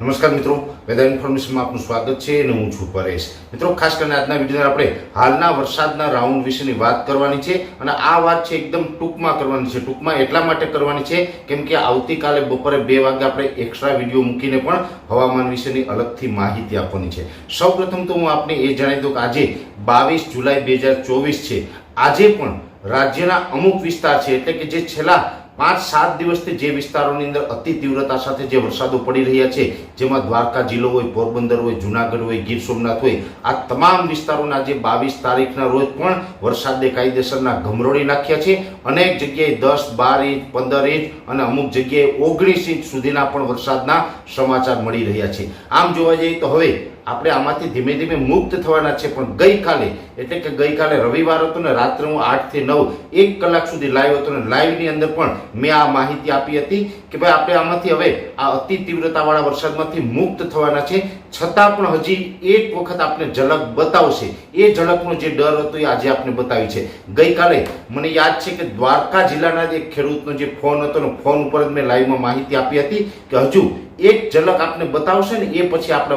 નમસ્કાર મિત્રો, વેધર ઇન્ફોર્મેશનમાં આપનું સ્વાગત છે અને હું છું પરેશ. મિત્રો, ખાસ કરીને આજના વીડિયો આપણે હાલના વરસાદના રાઉન્ડ વિશેની વાત કરવાની છે અને આ વાત છે એકદમ ટૂંકમાં કરવાની છે. ટૂંકમાં એટલા માટે કરવાની છે કેમ કે આવતીકાલે બપોરે બે વાગે આપણે એક્સ્ટ્રા વીડિયો મૂકીને પણ હવામાન વિશેની અલગથી માહિતી આપવાની છે. સૌપ્રથમ તો હું આપને એ જણાવી દઉં કે આજે બાવીસ જુલાઈ બે હજાર ચોવીસ છે. આજે પણ રાજ્યના અમુક વિસ્તાર છે, એટલે કે જે છેલ્લા પાંચ સાત દિવસથી જે વિસ્તારોની અંદર અતિ તીવ્રતા સાથે જે વરસાદો પડી રહ્યા છે, જેમાં દ્વારકા જિલ્લો હોય, પોરબંદર હોય, જુનાગઢ હોય, ગીર સોમનાથ હોય, આ તમામ વિસ્તારોના જે બાવીસ તારીખના રોજ પણ વરસાદે કાયદેસરના ગમરોળી નાખ્યા છે. અનેક જગ્યાએ દસ, બાર ઇંચ, પંદર ઇંચ અને અમુક જગ્યાએ ઓગણીસ ઇંચ સુધીના પણ વરસાદના સમાચાર મળી રહ્યા છે. આમ જોવા જઈએ તો હવે આપણે આમાંથી ધીમે ધીમે મુક્ત થવાના છે, પણ ગઈકાલે, એટલે કે ગઈકાલે રવિવાર હતો ને, રાત્રે હું આઠથી નવ, એક કલાક સુધી લાઈવ હતો ને લાઈવની અંદર પણ મેં આ માહિતી આપી હતી કે ભાઈ આપણે આમાંથી હવે આ અતિ તીવ્રતાવાળા વરસાદમાંથી મુક્ત થવાના છે. છતાં પણ હજી એક વખત આપણે ઝલક બતાવશે. એ ઝલકનો જે ડર હતો એ આજે આપણે બતાવી છે. ગઈકાલે મને યાદ છે કે દ્વારકા જિલ્લાના એક ખેડૂતનો જે ફોન હતો ને, ફોન ઉપર જ મેં લાઈવમાં માહિતી આપી હતી કે હજુ એક ઝલક આપણે બતાવશે ને, એ પછી આપણે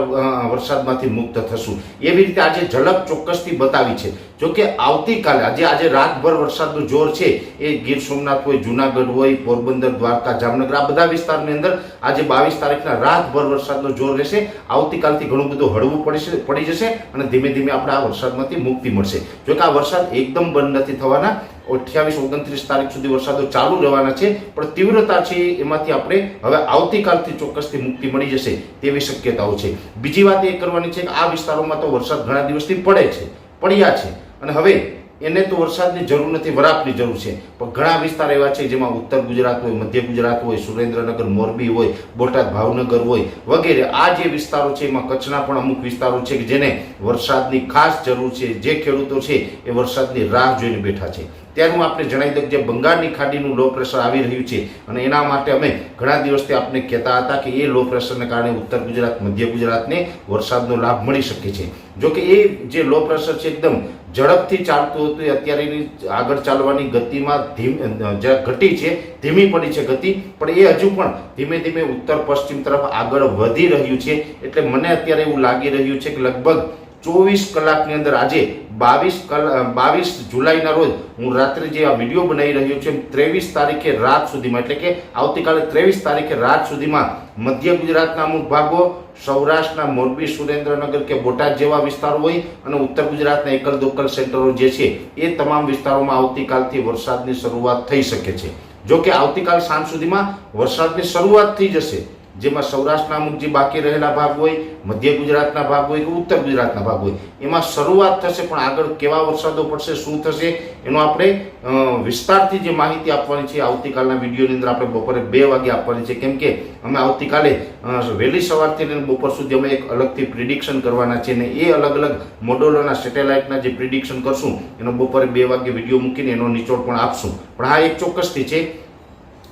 વરસાદમાંથી મુક્ત થશું. એવી રીતે આજે ઝલક ચોક્કસથી બતાવી છે. જો કે આવતીકાલે, આજે આજે રાતભર વરસાદનું જોર છે. એ ગીર સોમનાથ હોય, જુનાગઢ હોય, પોરબંદર, દ્વારકા, જામનગર, આ બધા વિસ્તારની અંદર આજે બાવીસ તારીખના રાતભર વરસાદનો જોર રહેશે. આવતીકાલથી ઘણું બધું હળવું પડશે, પડી જશે અને ધીમે ધીમે આપણે આ વરસાદમાંથી મુક્તિ મળશે. જો કે આ વરસાદ એકદમ બંધ નથી થવાના. અઠ્યાવીસ, ઓગણત્રીસ તારીખ સુધી વરસાદો ચાલુ રહેવાના છે, પણ તીવ્રતા છે એમાંથી આપણે હવે આવતીકાલથી ચોક્કસથી મુક્તિ મળી જશે તેવી શક્યતાઓ છે. બીજી વાત એ કરવાની છે કે આ વિસ્તારોમાં તો વરસાદ ઘણા દિવસથી પડે છે, પડ્યા છે. અને હવે એને તો વરસાદની જરૂર નથી, વરાપની જરૂર છે. પણ ઘણા વિસ્તાર એવા છે જેમાં ઉત્તર ગુજરાત હોય, મધ્ય ગુજરાત હોય, સુરેન્દ્રનગર, મોરબી હોય, બોટાદ, ભાવનગર હોય, વગેરે. આ જે વિસ્તારો છે એમાં કચ્છના પણ અમુક વિસ્તારો છે કે જેને વરસાદની ખાસ જરૂર છે, જે ખેડૂતો છે એ વરસાદની રાહ જોઈને બેઠા છે. ત્યારે હું આપને જણાવી દઉં જે બંગાળની ખાડીનું લો પ્રેશર આવી રહ્યું છે અને એના માટે અમે ઘણા દિવસથી આપને કહેતા હતા કે એ લો પ્રેશરને કારણે ઉત્તર ગુજરાત, મધ્ય ગુજરાતને વરસાદનો લાભ મળી શકે છે. જોકે એ જે લો પ્રેશર છે એકદમ ઝડપથી ચાલતું હતું, એ અત્યારે એની આગળ ચાલવાની ગતિમાં ધીમ જરા ઘટી છે, ધીમી પડી છે ગતિ, પણ એ હજુ પણ ધીમે ધીમે ઉત્તર પશ્ચિમ તરફ આગળ વધી રહ્યું છે. એટલે મને અત્યારે એવું લાગી રહ્યું છે કે લગભગ ચોવીસ કલાકની અંદર આજે બાવીસ કલાક બાવીસ જુલાઈના રોજ હું રાત્રે જે આ વીડિયો બનાવી રહ્યો છું ત્રેવીસ તારીખે રાત સુધીમાં, એટલે કે આવતીકાલે ત્રેવીસ તારીખે રાત સુધીમાં મધ્ય ગુજરાતના અમુક ભાગો, સૌરાષ્ટ્રના મોરબી, સુરેન્દ્રનગર કે બોટાદ જેવા વિસ્તારો હોય અને ઉત્તર ગુજરાતના એકલ દોકલ સેન્ટરો જે છે, એ તમામ વિસ્તારોમાં આવતીકાલથી વરસાદની શરૂઆત થઈ શકે છે. જો કે આવતીકાલ સાંજ સુધીમાં વરસાદની શરૂઆત થઈ જશે જેમાં સૌરાષ્ટ્રના અમુક જે બાકી રહેલા ભાગ હોય, મધ્ય ગુજરાતના ભાગ હોય કે ઉત્તર ગુજરાતના ભાગ હોય, એમાં શરૂઆત થશે પણ આગળ કેવા વરસાદો પડશે, શું થશે, એનો આપણે વિસ્તારથી જે માહિતી આપવાની છે આવતીકાલના વિડીયોની અંદર આપણે બપોરે બે વાગે આપવાની છે. કેમ કે અમે આવતીકાલે વહેલી સવારથી લઈને બપોર સુધી અમે એક અલગથી પ્રિડિક્શન કરવાના છે ને એ અલગ અલગ મોડોલોના સેટેલાઇટના જે પ્રિડિક્શન કરશું, એનો બપોરે બે વાગે વીડિયો મૂકીને એનો નિચોડ પણ આપશું. પણ હા, એક ચોક્કસથી છે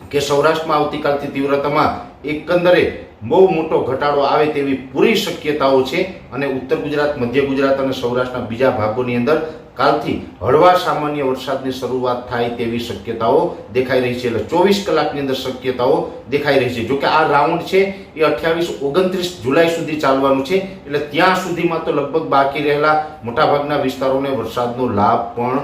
કે સૌરાષ્ટ્રમાં આવતીકાલથી તીવ્રતામાં એકંદરે બહુ મોટો ઘટાડો આવે તેવી પૂરી શક્યતાઓ છે અને ઉત્તર ગુજરાત, મધ્ય ગુજરાત અને સૌરાષ્ટ્રના બીજા ભાગોની અંદર કાલથી હળવા સામાન્ય વરસાદની શરૂઆત થાય તેવી શક્યતાઓ દેખાઈ રહી છે. એટલે ચોવીસ કલાકની અંદર શક્યતાઓ દેખાઈ રહી છે. જોકે આ રાઉન્ડ છે એ અઠ્યાવીસ ઓગણત્રીસ જુલાઈ સુધી ચાલવાનું છે. એટલે ત્યાં સુધીમાં તો લગભગ બાકી રહેલા મોટાભાગના વિસ્તારોને વરસાદનો લાભ પણ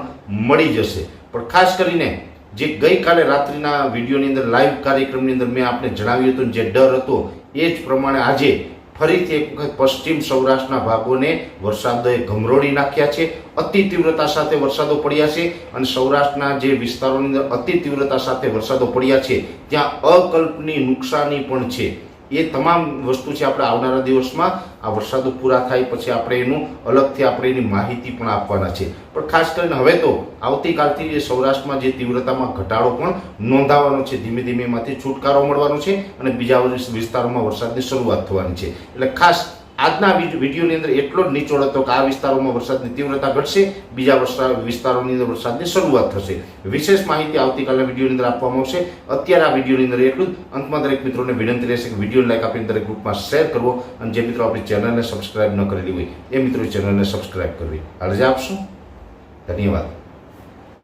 મળી જશે. પણ ખાસ કરીને જે ગઈકાલે રાત્રિના વિડીયોની અંદર લાઈવ કાર્યક્રમની અંદર મેં આપને જણાવ્યું હતું જે ડર હતો, એ જ પ્રમાણે આજે ફરીથી એક વખત પશ્ચિમ સૌરાષ્ટ્રના ભાગોને વરસાદોએ ગમરોડી નાખ્યા છે, અતિ તીવ્રતા સાથે વરસાદો પડ્યા છે અને સૌરાષ્ટ્રના જે વિસ્તારોની અંદર અતિ તીવ્રતા સાથે વરસાદો પડ્યા છે, ત્યાં અકલ્પની નુકસાની પણ છે. એ તમામ વસ્તુ છે આપણે આવનારા દિવસમાં. આ વરસાદો પૂરા થાય પછી આપણે એનું અલગથી આપણે એની માહિતી પણ આપવાના છે. પણ ખાસ કરીને હવે તો આવતીકાલથી જે સૌરાષ્ટ્રમાં જે તીવ્રતામાં ઘટાડો પણ નોંધાવાનો છે, ધીમે ધીમે એમાંથી છુટકારો મળવાનો છે અને બીજા વિસ્તારોમાં વરસાદની શરૂઆત થવાની છે. એટલે ખાસ આજના વિડીયોની અંદર એટલો જ નિચોડ હતો કે આ વિસ્તારોમાં વરસાદની તીવ્રતા ઘટશે, બીજા વરસાદ વિસ્તારોની અંદર વરસાદની શરૂઆત થશે. વિશેષ માહિતી આવતીકાલના વિડીયોની અંદર આપવામાં આવશે. અત્યારે આ વિડીયોની અંદર એટલું જ. અંતમાં દરેક મિત્રોને વિનંતી રહેશે કે વીડિયો લાઈક આપીને દરેક ગ્રુપમાં શેર કરવો અને જે મિત્રો આપણી ચેનલને સબસ્ક્રાઈબ ન કરેલી હોય એ મિત્રો ચેનલને સબસ્ક્રાઈબ કરવી. રજા આપશો. ધન્યવાદ.